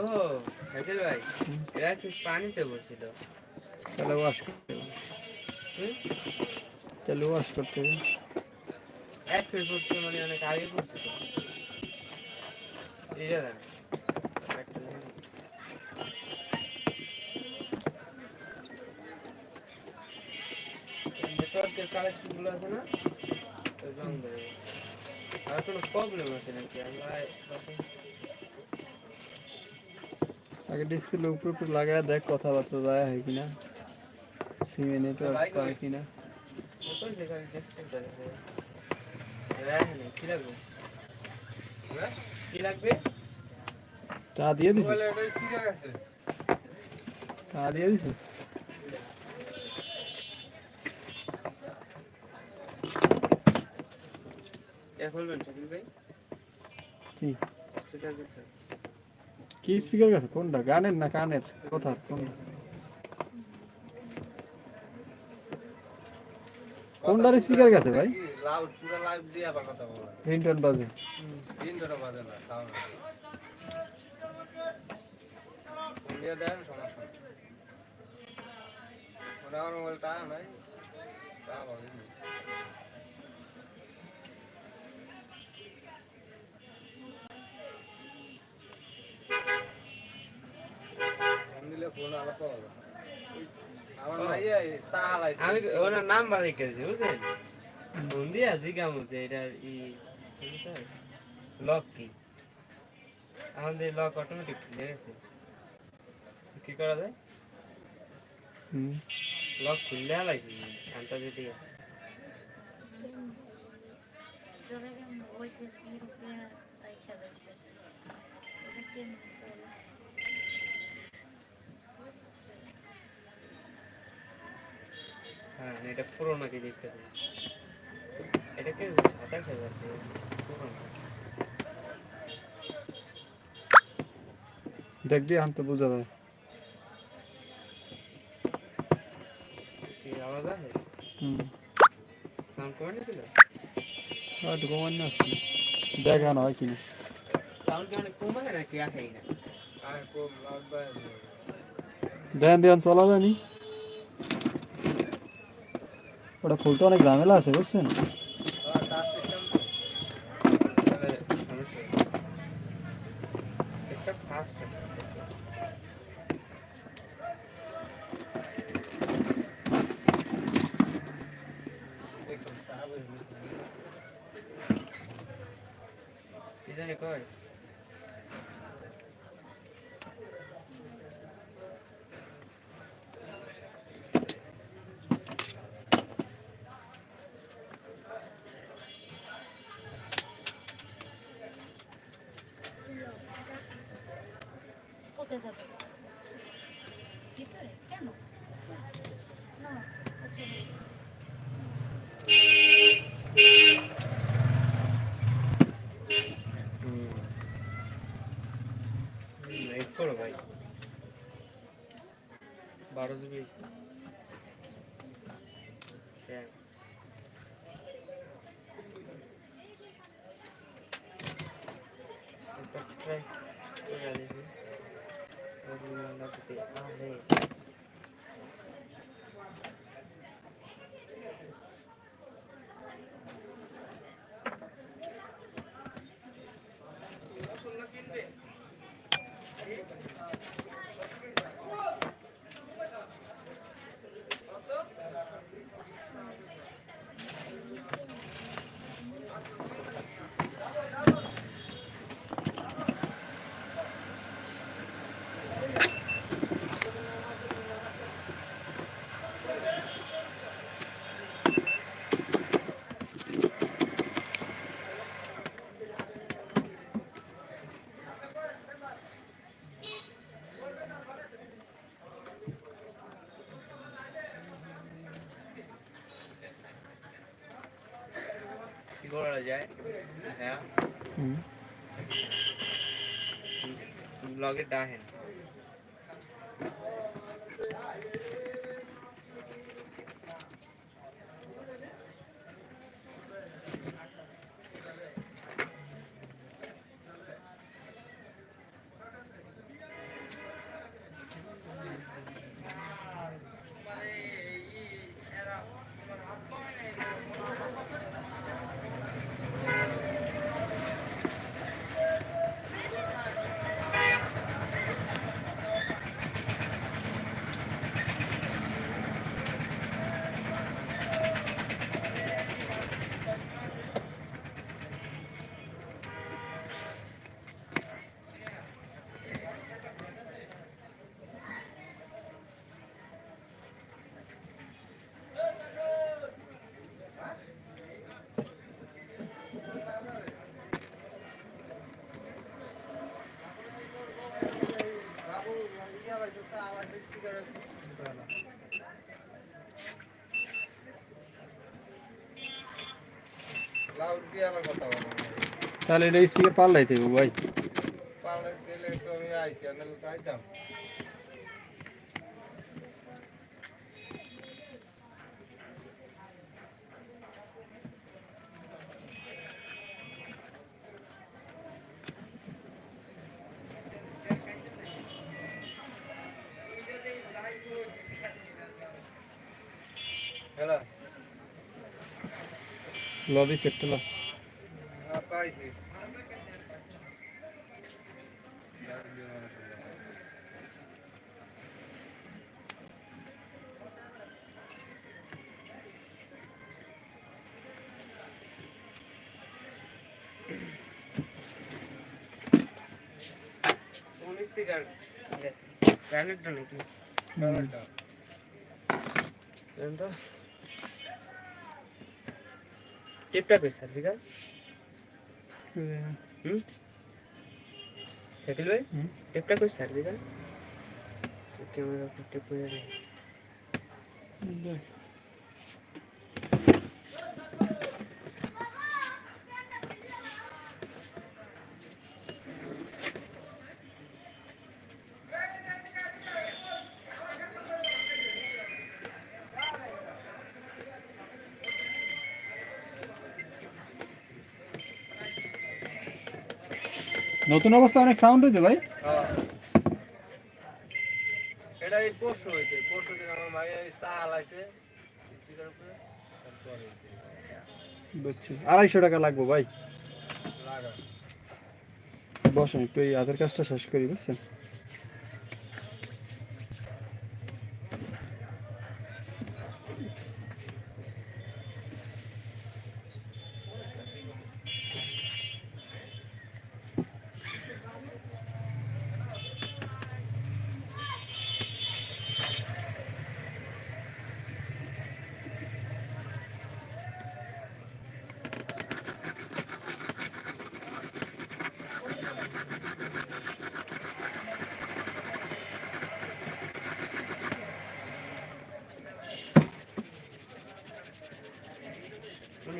ও হাজির ভাই এরা পানিতে বসছিল। তাহলে ওয়াশ করতে তাহলে ওয়াশ করতে এক ফিট পড়ছে মানে অনেক আগে জায়গা। এই নেটওয়ার্কের কালেকশনগুলো আছে না। আর কোনো প্রবলেম আছে নাকি? আমরা আগে ডিসপ্লে উপরে উপরে লাগায় দেখ কথাবার্তা যায় হয় কিনা। সিমে নেটওয়ার্ক পায় কিনা। চা দিয়ে দিছিস। চা দিয়ে দিছিস। এ খুলবেন শাকিল ভাই? কি? সেটা করছেন কি স্পিকার গেছে? কোনটা? গানের না কানের? কথার কোনটা? কোনটার স্পিকার গেছে ভাই? লাউড পুরো লাউড দিয়ে আবার কথা বলা। রিংটোন বাজে। ধরে বাজে না তাও না দিয়ে দেন সমস্যা। মানে মোবাইল তা নাই তা হবে আমি ওনার নাম্বার রেখেছি বুঝলেন? ফোন দিয়ে জিজ্ঞাম হচ্ছে এটার ই লক কি? আমাদের লক অটোমেটিক খুলে গেছে। কি করা যায়? হুম। লক খুললে হালাইছি আনটা দিয়ে Jogaram oito হ্যাঁ এটা পুরোনো কি দেখতে হবে এটাকে সাতাশ হাজার পুরোনো। দেখ দিয়ে আম তো বোঝা যায়। কি আওয়াজ আছে? হুম। সাউন্ড কমানো ছিল হয়তো কমান না আসছে। দেখানো হয় কিনা। সাউন্ড কি অনেক কমায় নাকি আসেই না? আর কম লাউড বাজে দেন দেন চলা যায়নি ওটা খুলতে অনেক ঝামেলা আছে বুঝছেন আর টাচ সিস্টেম তো বারো GB logged it die in. তাহলে এটা স্পিকার পাল্টাইতে হবে ভাই। পাল্লাই দিলে তো আমি আইসি আর নাহলে তো আইতাম। লবি সেটটা ল পাইছি কোন স্পিকার প্যানেটটা নাকি তো। টিপটা কই স্যার? বিকাল হুম? শাকিল ভাই। টিপটা কই স্যার? বিকাল ক্যামেরা টিপ হয়ে যাবে দেখ। নতুন অবস্থা অনেক সাউন্ড হইতো ভাই। হ্যাঁ। এটা এই পরশু পরশু দিন আমার তারপরে বুঝছি। আড়াইশো টাকা লাগবো ভাই। বসেন একটু এই আধার কাজটা শেষ করি বুঝছেন?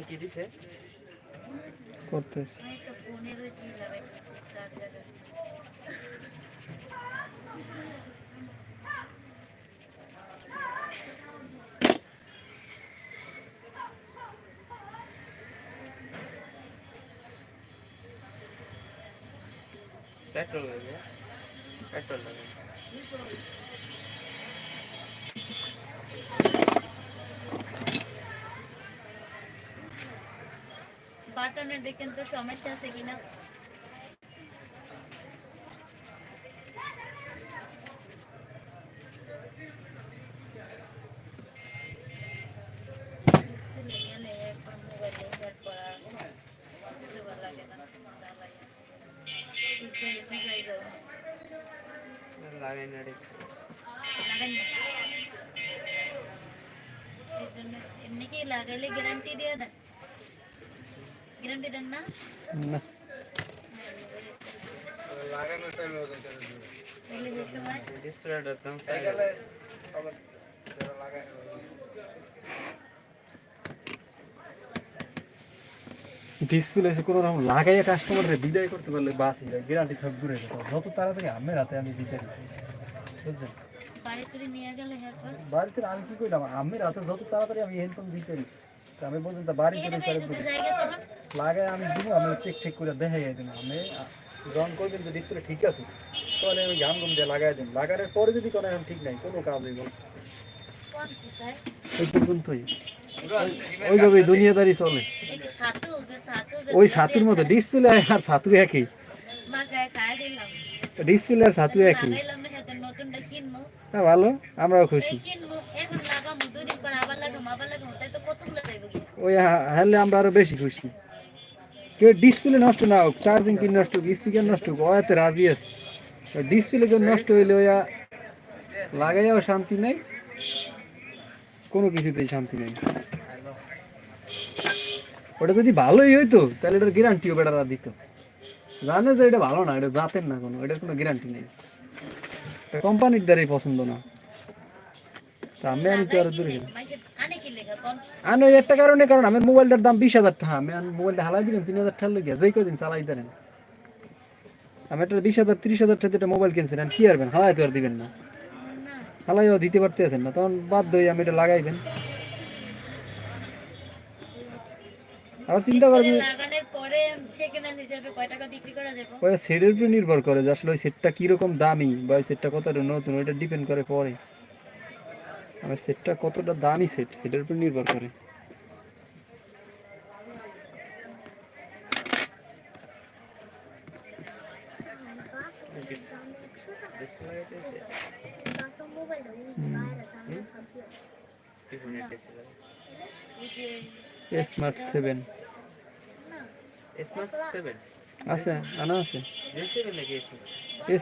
উনি কি দিছে? করতেছি। আমি একটা ফোনের ওই কি লাগাই চার্জারে পেট্রোল লাগে পেট্রোল লাগে বাটনের দেখেন তো সমস্যা আছে কিনা স্কুলে গেলে একবার মোবাইলে সেট করা কিছু ভালো লাগে না জ্বালাইয়া। তুই এমনি যাই গো লাগাই না রে লাগান না এমনি কি লাগাইলে গ্যারান্টি দিয়ে দেন গ্যারান্টি দেন না না টাইম হয়ে দাম ডিসপ্লে এসে কোনো রকম লাগাইয়া কাস্টমারকে বিদায় করতে পারলে বাসি গ্যারান্টি সব দূরে যত তাড়াতাড়ি আমের হাতে আমি দিতে বুঝছেন বাড়িতে আমি কি করলাম আমের হাতে যত তাড়াতাড়ি আমি হেনতম দিতে তো আমি পর্যন্ত বাড়ি এখানে করে লাগাই আমি দিব আমি চেক চেক করে দেখাই দিন আমি যখন করবেন যে ডিসপ্লে ঠিক আছে তাহলে আমি ঘাম ঘুম দিয়ে লাগাই দিন লাগানোর পরে যদি কোনো এখন ঠিক নাই কোনো কাজ হইব না। ওই পর্যন্তই ওইভাবে দুনিয়াদারি চলে। ওই ছাতুর মতো ডিসপ্লে আর ছাতু একই। ডিসপ্লে আর ছাতু একই। না ভালো আমরাও খুশি। ওই হ্যালে আমরা আরও বেশি খুশি। কেউ ডিসপ্লে নষ্ট না হোক চার্জিং কি নষ্ট হোক স্পিকার নষ্ট হোক ওয়াতে রাজি আছে। ডিসপ্লে কেউ নষ্ট হইলে ওয়া লাগাইয়াও শান্তি নাই, কোনো কিছুতেই শান্তি নেই। ওটা যদি ভালোই হইতো, তাহলে এটার গ্যারান্টিও বেটারা দিত। জানে যে এটা ভালো না, এটা জাতের না কোনো, এটার কোনো গ্যারান্টি নেই। কোম্পানির দ্বারাই পছন্দ না। তা আমি আনি তো আরও দূরে গেলাম। আনো এই একটা কারণে কারণ আমার মোবাইলটার দাম বিশ হাজার টাকা। আমি মোবাইলটা হালাই দিবেন তিন হাজার টাকা লেগে। যেই কদিন চালাই দেন। আমি একটা বিশ হাজার ত্রিশ হাজার টাকা মোবাইল কিনছিলাম কি আরবেন হালাই তো আর দিবেন না। হালাইও দিতে পারতেছেন না তখন বাধ্য হয়ে আমি এটা লাগাইবেন আবার চিন্তা করবি ওই সেটের উপরে নির্ভর করে যে আসলে ওই সেটটা কীরকম দামি বা ওই সেটটা কতটা নতুন ওইটা ডিপেন্ড করে পরে। আমার সেটটা কতটা দামি সেট এটার উপর নির্ভর করে। ডিসপ্লে লাগাইতে এসে কি ফোনের ডিসপ্লে এই যে স্মার্ট সেভেন স্মার্ট সেভেন আছে আনা আছে। যে সেভেন নাকি এসে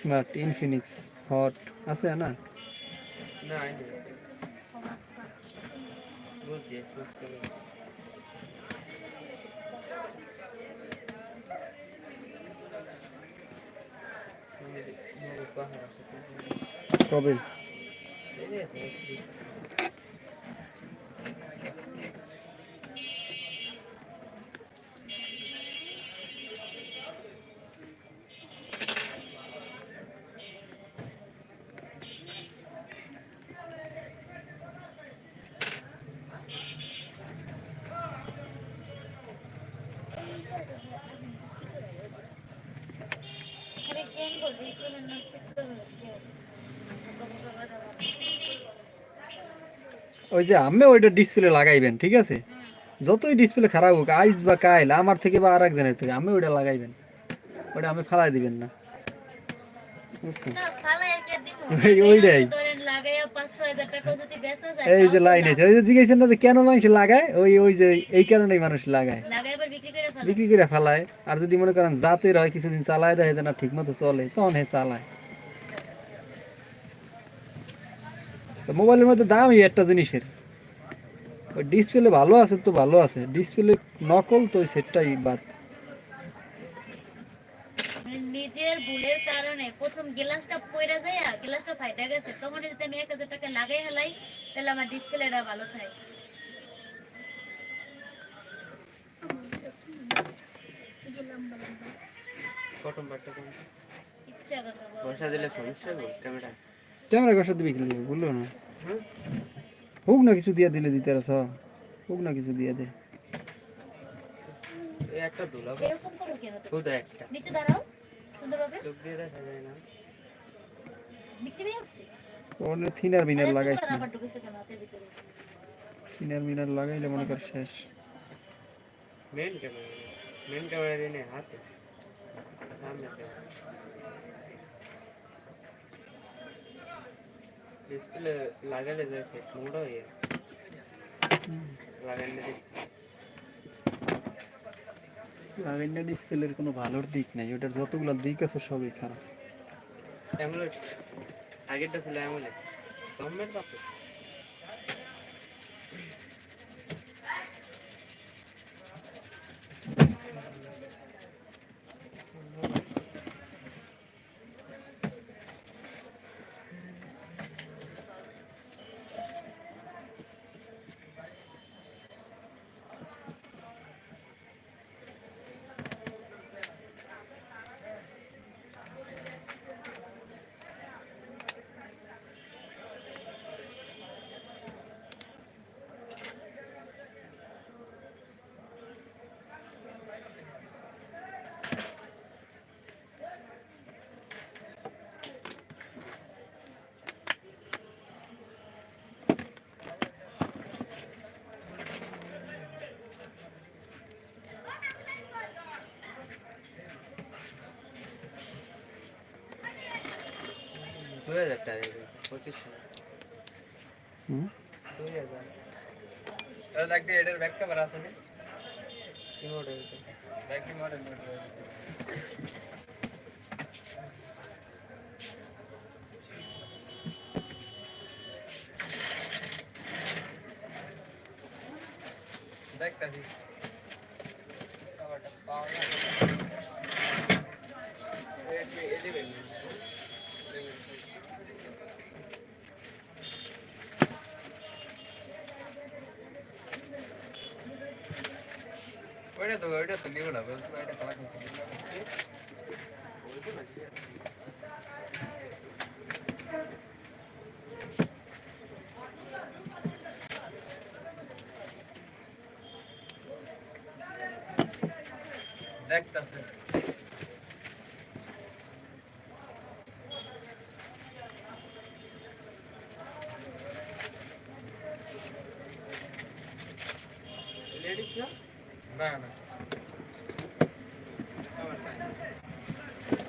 স্মার্ট ইনফিনিক্স হট আছে আনা? না আইনি বুঝছি স্মার্ট সেভেন পাহাড় আছে কবে এই যে আছে, আরে কেন করবে ডিসপ্লে না চেক করবে কি হবে বোকা বোকা কথা বলে। ওই যে আমি ওইটা ডিসপ্লে লাগাইবেন ঠিক আছে? যতই ডিসপ্লে খারাপ হোক আইস বা কাইল আমার থেকে বা আর একজনের থেকে আমি ওইটা লাগাইবেন। ওটা আমি ফালাই দিবেন না। ওইটাই। ধরেন লাগাইয়া 5-6000 টাকা যদি বেচা যায় এই যে লাইন আছে ওই যে না যে কেন মানুষ লাগায়? ওই ওই যে এই কারণেই মানুষ লাগায়। বিক্রি করে ফেলায়। আর যদি মনে করেন জাতের হয় কিছুদিন চালায় দেয় না ঠিক মতো চলে তখন হে চালায়। মোবাইলের মধ্যে দামই একটা জিনিসের। ডিসপ্লে ভালো আছে তো ভালো আছে। ডিসপ্লে নকল তো ওই সেটটাই বাদ। নিজের ভুলের কারণে প্রথম গ্লাসটা পয়রা যায় গ্লাসটা ফাইটা গেছে তখন যদি আমি 1000 টাকা লাগাই হেলাই তাহলে আমার ডিসপ্লেটা ভালো থাকে। ক্যামেরা। দিবি বলল না। হোক না কিছু দিয়ে দিলে দিতে আর সব। হোক না কিছু দিয়ে দে। একটা দুলাভ এরকম করো কেন তুমি? একটা। নিচে দাঁড়াও। সুন্দরভাবে চোখ দিয়ে দেখা যায় না বিক্রি আসছে ওখানে থিনার মিনার তোমার না থিনার মিনার লাগাইলে মনে কর শেষ। মেন ক্যামেরা মেন ক্যামেরা দিয়ে হাতে। সামনে ডিসপ্লে লাগালে যাচ্ছে মোড়া হয়ে লাগাইলে লাগাইলে ডিসপ্লের কোনো ভালোর দিক নাই, ওটার যতগুলো দিক আছে সবই খারাপ। অ্যামুলেট আগেরটা ছিল অ্যামুলেট গভর্নমেন্ট পাপে দুই হাজার টাকা দিয়ে দিয়েছে, পঁচিশশো হুম দুই হাজার এটা দেখ দিয়ে এটার ব্যাক ক্যামেরা আছে নি কি মডেল দেখ কি মডেল দেখতাছি এটা তো এটা তো নিব না বলছো এটা খাওয়া খাচ্ছি দেখতাছে লেডিস না না না না এই টোয়েন্টি দেয়া এই বাবা যাই এটা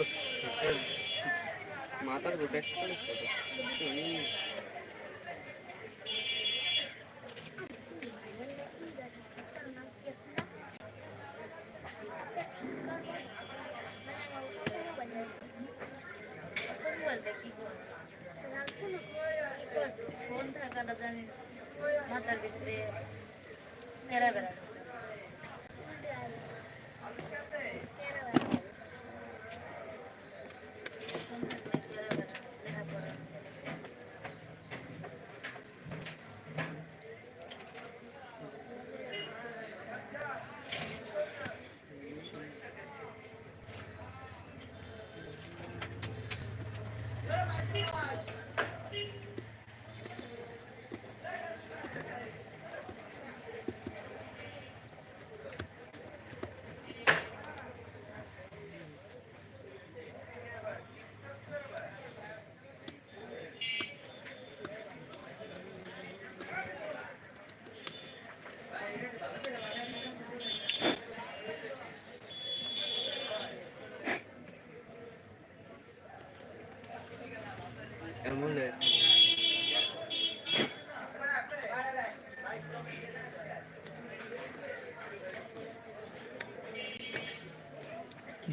করো এমনি পুরো শীতের মাথার প্রোটেক্ট করিস তো তুমি কোন বলতে কি ফোন থাকাটা জানি মাথার ভিতরে তেরা বেড়া ফোন থাকলে তেরা বেড়া লেখাপড়া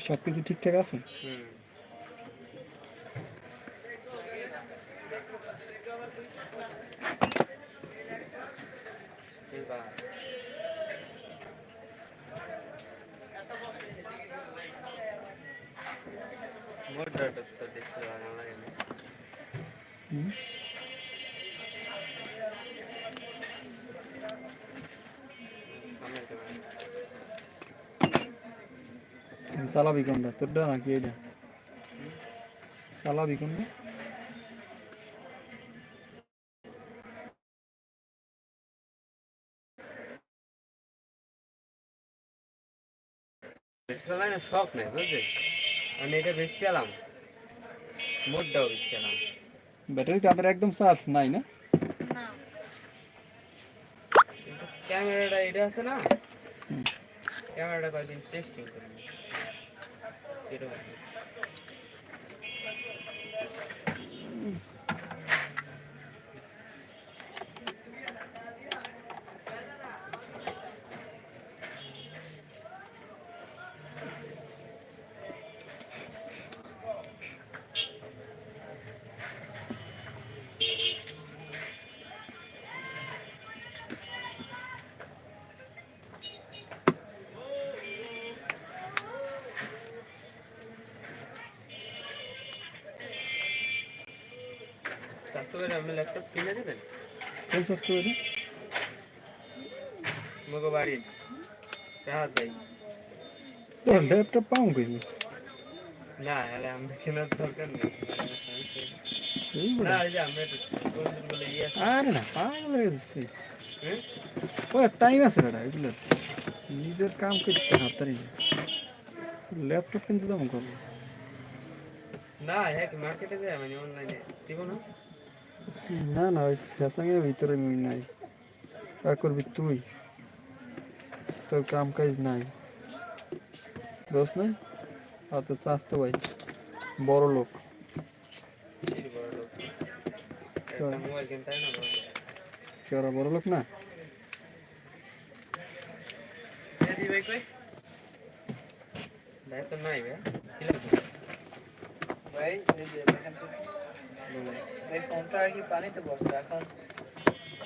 সবকিছু ঠিকঠাক আছে? হুম। চালাবি কোনটা? তোরটা নাকি এইটা? চালাবি কোনটা? চালানোর শখ নেই বুঝলি? আমি এটা বেচছিলাম। মোটটাও বেচছিলাম। ব্যাটারি তাদের একদম চার্জ নাই না? না। ক্যামেরাটা এটা আছে না? ক্যামেরাটা কয়েকদিন টেস্টিং করে নি এরকম স্বাস্থ্য করে আপনি ল্যাপটপ কিনে দেবেন কোন সস্তা হয়েছে মগো বাড়ির রাহাত ভাই তোর ল্যাপটপ পাও কই না আরে আমরা কেনার দরকার নেই এই না বড়। এই যে আমরা একটু বন্ধুর বলে ইয়ে আছে আরে না পাগল হয়ে গেছিস তুই হুম? ও টাইম আছে দাদা এগুলো নিজের কাম করতে হাতারি ল্যাপটপ কিনতে দাম করব না হ্যাঁ মার্কেটে যায় মানে অনলাইনে দিব না না না ওই ফ্যাসাঙের ভিতরে মিল নাই। তা করবি তুই? তোর কাম কাজ নাই। দোষ নাই? আর তো চাষ তো ভাই বড় লোক। কি বড় লোক না? ভাই দায়িত্ব নাই ভাই ভাই এই যে তো। এই ফোনটা আর কি পানিতে পড়ছে এখন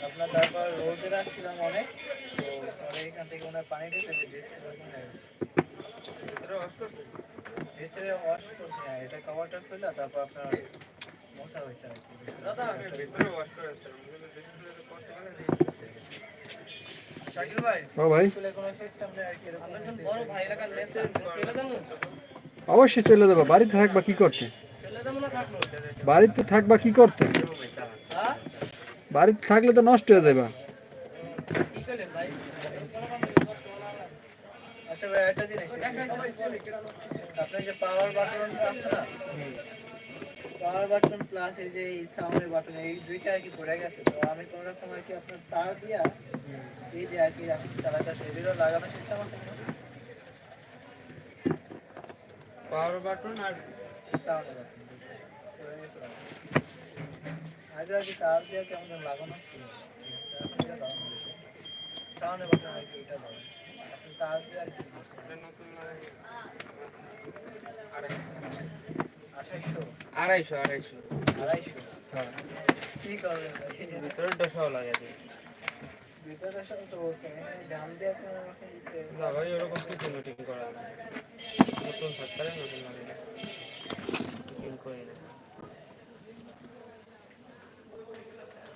আপনার তারপর রোদে রাখছিলাম অনেক তো পরে এখান থেকে ওনার পানি ঢুকে যে ভিতরে করছে? ভিতরে ওয়াশ করছি না এটা কভারটা খুলে তারপর আপনার মশা হয়েছে আর কি। দাদা ভিতরে wash করে আসছিলাম। কিন্তু display তো করতে গেলে register হয়ে গেছে। শাকিল ভাই ও যাব অবশ্যই চলে যাব। বাড়িতে থাকবা কি থাকব বাড়িতে থাকবা কি করতে? বাড়িতে থাকলে তো নষ্ট হয়ে যাবে কি করলেন ভাই আচ্ছা একটা জিনিস। আপনার যে power button power button plus এই যে সাউন্ডের বাটন এই দুইটা আর কি পড়ে গেছে তো আমি কোনো রকম আর কি আপনার তার দিয়া এই যে আর কি চালাতে এগুলো লাগানোর সিস্টেম আছে পাওয়ার বাটন আর সাউন্ডের বাটন আড়াইশো। আড়াইশো? আড়াইশো হ্যাঁ। কি করবেন? ভিতরেরটা সহ লাগে ভিতরে সব তো বসতে দাম দিয়ে না ভাই ওরকম কিছু মিটিং করা নতুন থাকতে নতুন লাগে মিটিং করে না